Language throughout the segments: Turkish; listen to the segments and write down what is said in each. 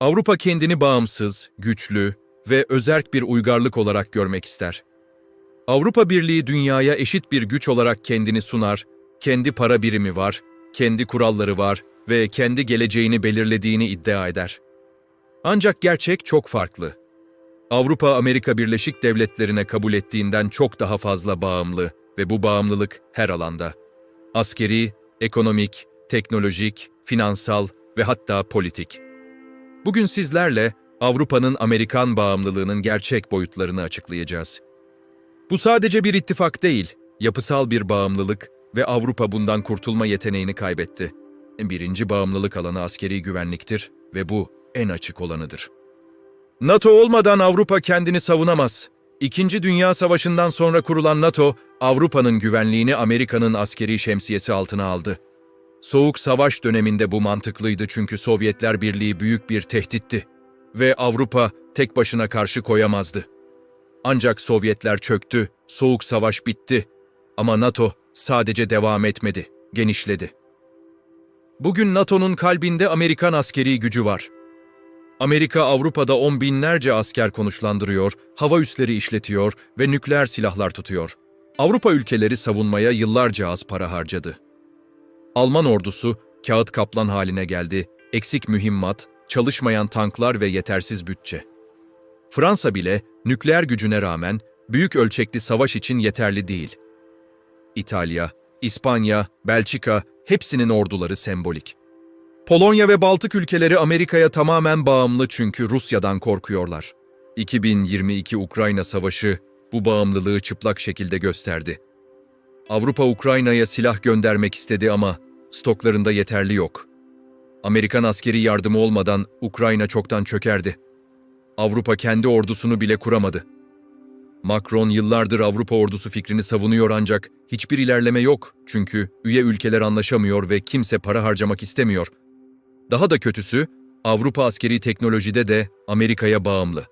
Avrupa kendini bağımsız, güçlü ve özerk bir uygarlık olarak görmek ister. Avrupa Birliği dünyaya eşit bir güç olarak kendini sunar, kendi para birimi var, kendi kuralları var ve kendi geleceğini belirlediğini iddia eder. Ancak gerçek çok farklı. Avrupa Amerika Birleşik Devletleri'ne kabul ettiğinden çok daha fazla bağımlı ve bu bağımlılık her alanda. Askeri, ekonomik, teknolojik, finansal ve hatta politik. Bugün sizlerle Avrupa'nın Amerikan bağımlılığının gerçek boyutlarını açıklayacağız. Bu sadece bir ittifak değil, yapısal bir bağımlılık ve Avrupa bundan kurtulma yeteneğini kaybetti. Birinci bağımlılık alanı askeri güvenliktir ve bu en açık olanıdır. NATO olmadan Avrupa kendini savunamaz. İkinci Dünya Savaşı'ndan sonra kurulan NATO, Avrupa'nın güvenliğini Amerika'nın askeri şemsiyesi altına aldı. Soğuk Savaş döneminde bu mantıklıydı çünkü Sovyetler Birliği büyük bir tehditti ve Avrupa tek başına karşı koyamazdı. Ancak Sovyetler çöktü, Soğuk Savaş bitti ama NATO sadece devam etmedi, genişledi. Bugün NATO'nun kalbinde Amerikan askeri gücü var. Amerika Avrupa'da on binlerce asker konuşlandırıyor, hava üsleri işletiyor ve nükleer silahlar tutuyor. Avrupa ülkeleri savunmaya yıllarca az para harcadı. Alman ordusu kağıt kaplan haline geldi, eksik mühimmat, çalışmayan tanklar ve yetersiz bütçe. Fransa bile nükleer gücüne rağmen büyük ölçekli savaş için yeterli değil. İtalya, İspanya, Belçika hepsinin orduları sembolik. Polonya ve Baltık ülkeleri Amerika'ya tamamen bağımlı çünkü Rusya'dan korkuyorlar. 2022 Ukrayna Savaşı bu bağımlılığı çıplak şekilde gösterdi. Avrupa Ukrayna'ya silah göndermek istedi ama stoklarında yeterli yok. Amerikan askeri yardımı olmadan Ukrayna çoktan çökerdi. Avrupa kendi ordusunu bile kuramadı. Macron yıllardır Avrupa ordusu fikrini savunuyor ancak hiçbir ilerleme yok çünkü üye ülkeler anlaşamıyor ve kimse para harcamak istemiyor. Daha da kötüsü, Avrupa askeri teknolojide de Amerika'ya bağımlı.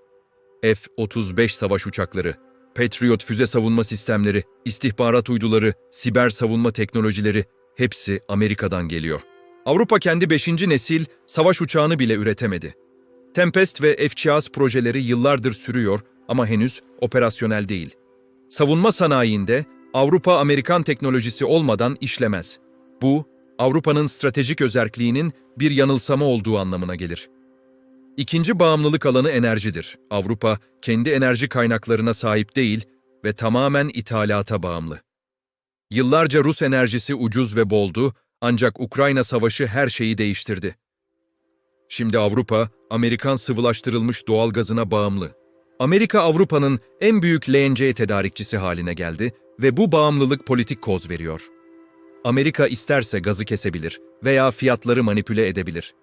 F-35 savaş uçakları, Patriot füze savunma sistemleri, istihbarat uyduları, siber savunma teknolojileri hepsi Amerika'dan geliyor. Avrupa kendi 5. nesil savaş uçağını bile üretemedi. Tempest ve F-Chiaz projeleri yıllardır sürüyor ama henüz operasyonel değil. Savunma sanayinde Avrupa Amerikan teknolojisi olmadan işlemez. Bu, Avrupa'nın stratejik özerkliğinin bir yanılsama olduğu anlamına gelir. İkinci bağımlılık alanı enerjidir. Avrupa kendi enerji kaynaklarına sahip değil ve tamamen ithalata bağımlı. Yıllarca Rus enerjisi ucuz ve boldu ancak Ukrayna Savaşı her şeyi değiştirdi. Şimdi Avrupa, Amerikan sıvılaştırılmış doğal gazına bağımlı. Amerika Avrupa'nın en büyük LNG tedarikçisi haline geldi ve bu bağımlılık politik koz veriyor. Amerika isterse gazı kesebilir veya fiyatları manipüle edebilir.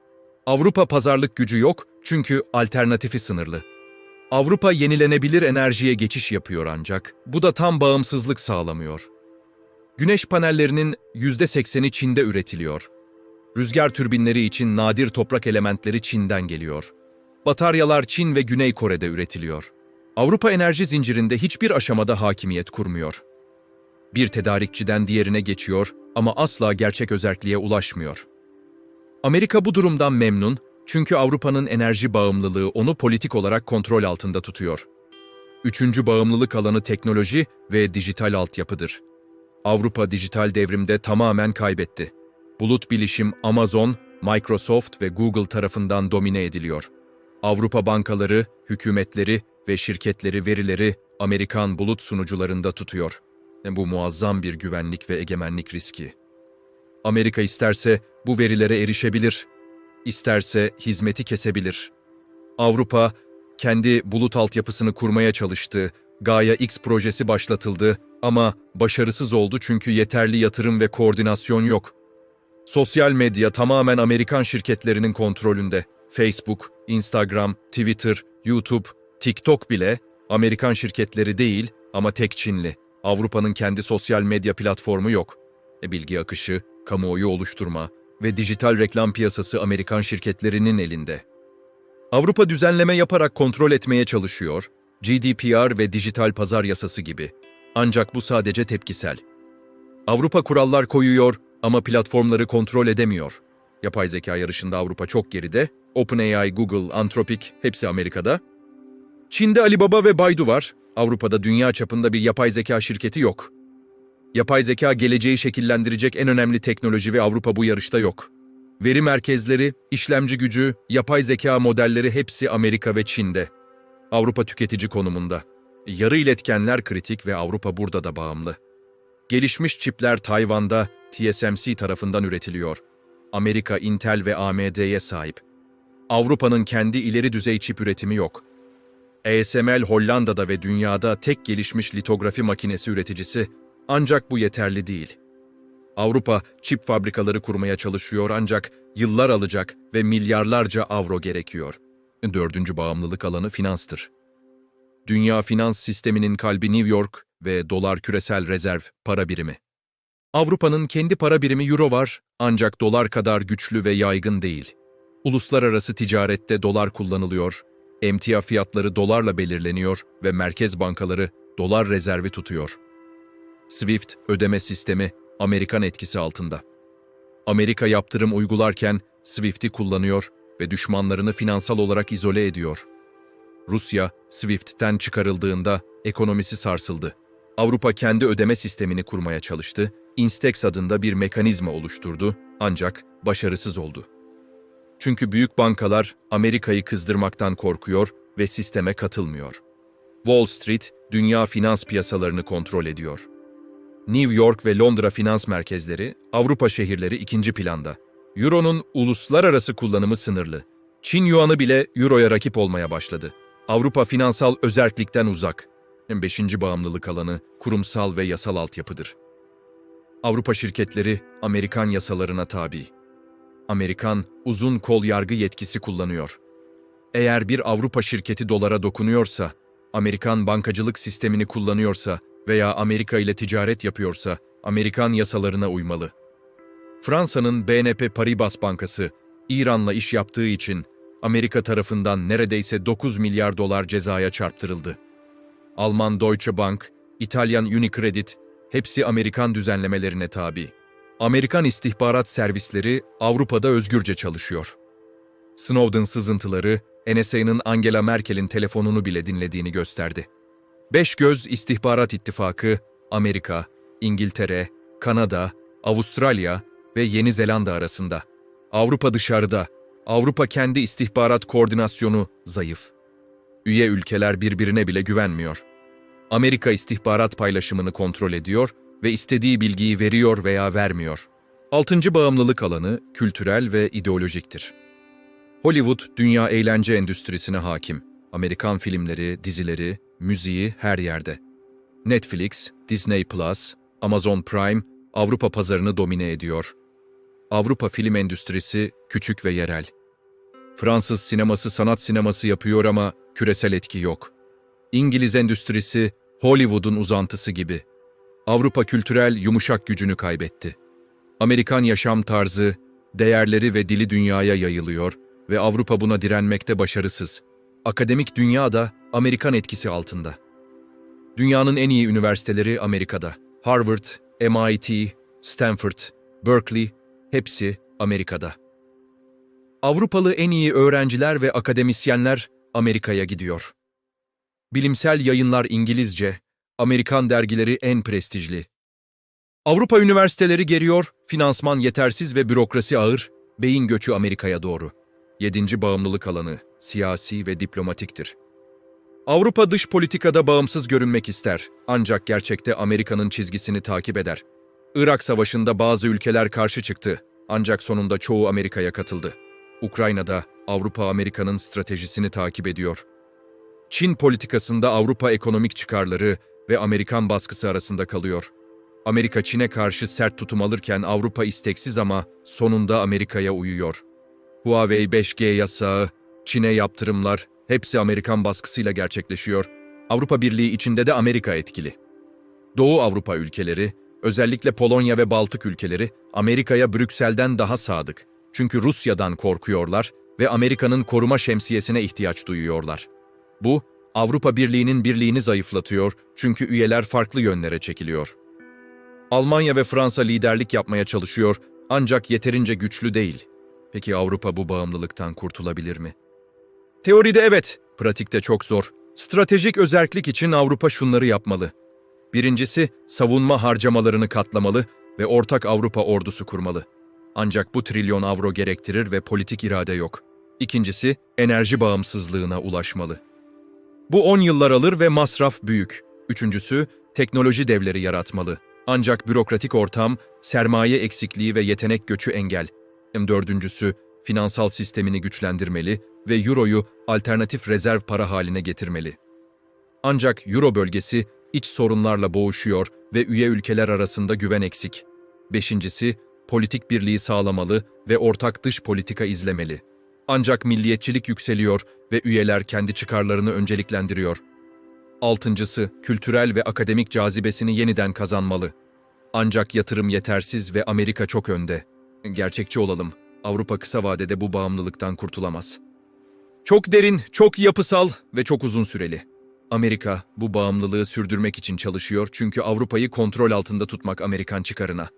Avrupa pazarlık gücü yok çünkü alternatifi sınırlı. Avrupa yenilenebilir enerjiye geçiş yapıyor ancak bu da tam bağımsızlık sağlamıyor. Güneş panellerinin %80'i Çin'de üretiliyor. Rüzgar türbinleri için nadir toprak elementleri Çin'den geliyor. Bataryalar Çin ve Güney Kore'de üretiliyor. Avrupa enerji zincirinde hiçbir aşamada hakimiyet kurmuyor. Bir tedarikçiden diğerine geçiyor ama asla gerçek özerkliğe ulaşmıyor. Amerika bu durumdan memnun çünkü Avrupa'nın enerji bağımlılığı onu politik olarak kontrol altında tutuyor. Üçüncü bağımlılık alanı teknoloji ve dijital altyapıdır. Avrupa dijital devrimde tamamen kaybetti. Bulut bilişim Amazon, Microsoft ve Google tarafından domine ediliyor. Avrupa bankaları, hükümetleri ve şirketleri verileri Amerikan bulut sunucularında tutuyor. Bu muazzam bir güvenlik ve egemenlik riski. Amerika isterse bu verilere erişebilir, isterse hizmeti kesebilir. Avrupa kendi bulut altyapısını kurmaya çalıştı, Gaia X projesi başlatıldı ama başarısız oldu çünkü yeterli yatırım ve koordinasyon yok. Sosyal medya tamamen Amerikan şirketlerinin kontrolünde. Facebook, Instagram, Twitter, YouTube, TikTok bile Amerikan şirketleri değil ama tek Çinli. Avrupa'nın kendi sosyal medya platformu yok. E, bilgi akışı, kamuoyu oluşturma ve dijital reklam piyasası Amerikan şirketlerinin elinde. Avrupa düzenleme yaparak kontrol etmeye çalışıyor, GDPR ve dijital pazar yasası gibi. Ancak bu sadece tepkisel. Avrupa kurallar koyuyor ama platformları kontrol edemiyor. Yapay zeka yarışında Avrupa çok geride OpenAI, Google, Anthropic hepsi Amerika'da. Çin'de Alibaba ve Baidu var. Avrupa'da dünya çapında bir yapay zeka şirketi yok. Yapay zeka geleceği şekillendirecek en önemli teknoloji ve Avrupa bu yarışta yok. Veri merkezleri, işlemci gücü, yapay zeka modelleri hepsi Amerika ve Çin'de. Avrupa tüketici konumunda. Yarı iletkenler kritik ve Avrupa burada da bağımlı. Gelişmiş çipler Tayvan'da TSMC tarafından üretiliyor. Amerika Intel ve AMD'ye sahip. Avrupa'nın kendi ileri düzey çip üretimi yok. ASML Hollanda'da ve dünyada tek gelişmiş litografi makinesi üreticisi ancak bu yeterli değil. Avrupa çip fabrikaları kurmaya çalışıyor ancak yıllar alacak ve milyarlarca avro gerekiyor. Dördüncü bağımlılık alanı finanstır. Dünya finans sisteminin kalbi New York ve dolar küresel rezerv para birimi. Avrupa'nın kendi para birimi euro var ancak dolar kadar güçlü ve yaygın değil. Uluslararası ticarette dolar kullanılıyor, emtia fiyatları dolarla belirleniyor ve merkez bankaları dolar rezervi tutuyor. SWIFT ödeme sistemi Amerikan etkisi altında. Amerika yaptırım uygularken SWIFT'i kullanıyor ve düşmanlarını finansal olarak izole ediyor. Rusya, SWIFT'ten çıkarıldığında ekonomisi sarsıldı. Avrupa kendi ödeme sistemini kurmaya çalıştı, Instex adında bir mekanizma oluşturdu ancak başarısız oldu. Çünkü büyük bankalar Amerika'yı kızdırmaktan korkuyor ve sisteme katılmıyor. Wall Street, dünya finans piyasalarını kontrol ediyor. New York ve Londra finans merkezleri, Avrupa şehirleri ikinci planda. Euro'nun uluslararası kullanımı sınırlı. Çin yuanı bile Euro'ya rakip olmaya başladı. Avrupa finansal özerklikten uzak. Beşinci bağımlılık alanı kurumsal ve yasal altyapıdır. Avrupa şirketleri Amerikan yasalarına tabi. Amerikan uzun kol yargı yetkisi kullanıyor. Eğer bir Avrupa şirketi dolara dokunuyorsa, Amerikan bankacılık sistemini kullanıyorsa veya Amerika ile ticaret yapıyorsa Amerikan yasalarına uymalı. Fransa'nın BNP Paribas Bankası İran'la iş yaptığı için Amerika tarafından neredeyse 9 milyar dolar cezaya çarptırıldı. Alman Deutsche Bank, İtalyan Unicredit hepsi Amerikan düzenlemelerine tabi. Amerikan istihbarat servisleri Avrupa'da özgürce çalışıyor. Snowden sızıntıları NSA'nın Angela Merkel'in telefonunu bile dinlediğini gösterdi. Beş Göz İstihbarat İttifakı, Amerika, İngiltere, Kanada, Avustralya ve Yeni Zelanda arasında. Avrupa dışarıda, Avrupa kendi istihbarat koordinasyonu zayıf. Üye ülkeler birbirine bile güvenmiyor. Amerika istihbarat paylaşımını kontrol ediyor ve istediği bilgiyi veriyor veya vermiyor. Altıncı bağımlılık alanı kültürel ve ideolojiktir. Hollywood, dünya eğlence endüstrisine hakim. Amerikan filmleri, dizileri, müziği her yerde. Netflix, Disney Plus, Amazon Prime Avrupa pazarını domine ediyor. Avrupa film endüstrisi küçük ve yerel. Fransız sineması sanat sineması yapıyor ama küresel etki yok. İngiliz endüstrisi Hollywood'un uzantısı gibi. Avrupa kültürel yumuşak gücünü kaybetti. Amerikan yaşam tarzı, değerleri ve dili dünyaya yayılıyor ve Avrupa buna direnmekte başarısız. Akademik dünya da Amerikan etkisi altında. Dünyanın en iyi üniversiteleri Amerika'da. Harvard, MIT, Stanford, Berkeley hepsi Amerika'da. Avrupalı en iyi öğrenciler ve akademisyenler Amerika'ya gidiyor. Bilimsel yayınlar İngilizce, Amerikan dergileri en prestijli. Avrupa üniversiteleri geriyor, finansman yetersiz ve bürokrasi ağır, beyin göçü Amerika'ya doğru. Yedinci bağımlılık alanı, siyasi ve diplomatiktir. Avrupa dış politikada bağımsız görünmek ister, ancak gerçekte Amerika'nın çizgisini takip eder. Irak Savaşı'nda bazı ülkeler karşı çıktı, ancak sonunda çoğu Amerika'ya katıldı. Ukrayna'da Avrupa Amerika'nın stratejisini takip ediyor. Çin politikasında Avrupa ekonomik çıkarları ve Amerikan baskısı arasında kalıyor. Amerika Çin'e karşı sert tutum alırken Avrupa isteksiz ama sonunda Amerika'ya uyuyor. Huawei 5G yasağı, Çin'e yaptırımlar, hepsi Amerikan baskısıyla gerçekleşiyor. Avrupa Birliği içinde de Amerika etkili. Doğu Avrupa ülkeleri, özellikle Polonya ve Baltık ülkeleri, Amerika'ya Brüksel'den daha sadık. Çünkü Rusya'dan korkuyorlar ve Amerika'nın koruma şemsiyesine ihtiyaç duyuyorlar. Bu, Avrupa Birliği'nin birliğini zayıflatıyor çünkü üyeler farklı yönlere çekiliyor. Almanya ve Fransa liderlik yapmaya çalışıyor ancak yeterince güçlü değil. Peki Avrupa bu bağımlılıktan kurtulabilir mi? Teoride evet, pratikte çok zor. Stratejik özerklik için Avrupa şunları yapmalı. Birincisi, savunma harcamalarını katlamalı ve ortak Avrupa ordusu kurmalı. Ancak bu trilyon avro gerektirir ve politik irade yok. İkincisi, enerji bağımsızlığına ulaşmalı. Bu 10 yıllar alır ve masraf büyük. Üçüncüsü, teknoloji devleri yaratmalı. Ancak bürokratik ortam, sermaye eksikliği ve yetenek göçü engel. Dördüncüsü, finansal sistemini güçlendirmeli ve Euro'yu alternatif rezerv para haline getirmeli. Ancak Euro bölgesi iç sorunlarla boğuşuyor ve üye ülkeler arasında güven eksik. Beşincisi, politik birliği sağlamalı ve ortak dış politika izlemeli. Ancak milliyetçilik yükseliyor ve üyeler kendi çıkarlarını önceliklendiriyor. Altıncısı, kültürel ve akademik cazibesini yeniden kazanmalı. Ancak yatırım yetersiz ve Amerika çok önde. Gerçekçi olalım, Avrupa kısa vadede bu bağımlılıktan kurtulamaz. Çok derin, çok yapısal ve çok uzun süreli. Amerika bu bağımlılığı sürdürmek için çalışıyor çünkü Avrupa'yı kontrol altında tutmak Amerikan çıkarına.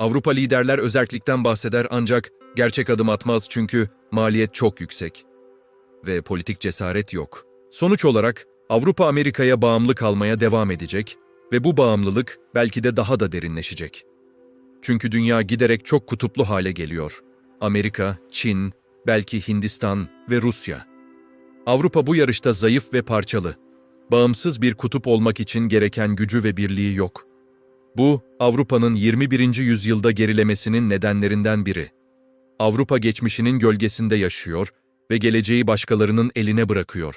Avrupa liderler özerklikten bahseder ancak gerçek adım atmaz çünkü maliyet çok yüksek ve politik cesaret yok. Sonuç olarak Avrupa Amerika'ya bağımlı kalmaya devam edecek ve bu bağımlılık belki de daha da derinleşecek. Çünkü dünya giderek çok kutuplu hale geliyor. Amerika, Çin, belki Hindistan ve Rusya. Avrupa bu yarışta zayıf ve parçalı. Bağımsız bir kutup olmak için gereken gücü ve birliği yok. Bu, Avrupa'nın 21. yüzyılda gerilemesinin nedenlerinden biri. Avrupa geçmişinin gölgesinde yaşıyor ve geleceği başkalarının eline bırakıyor.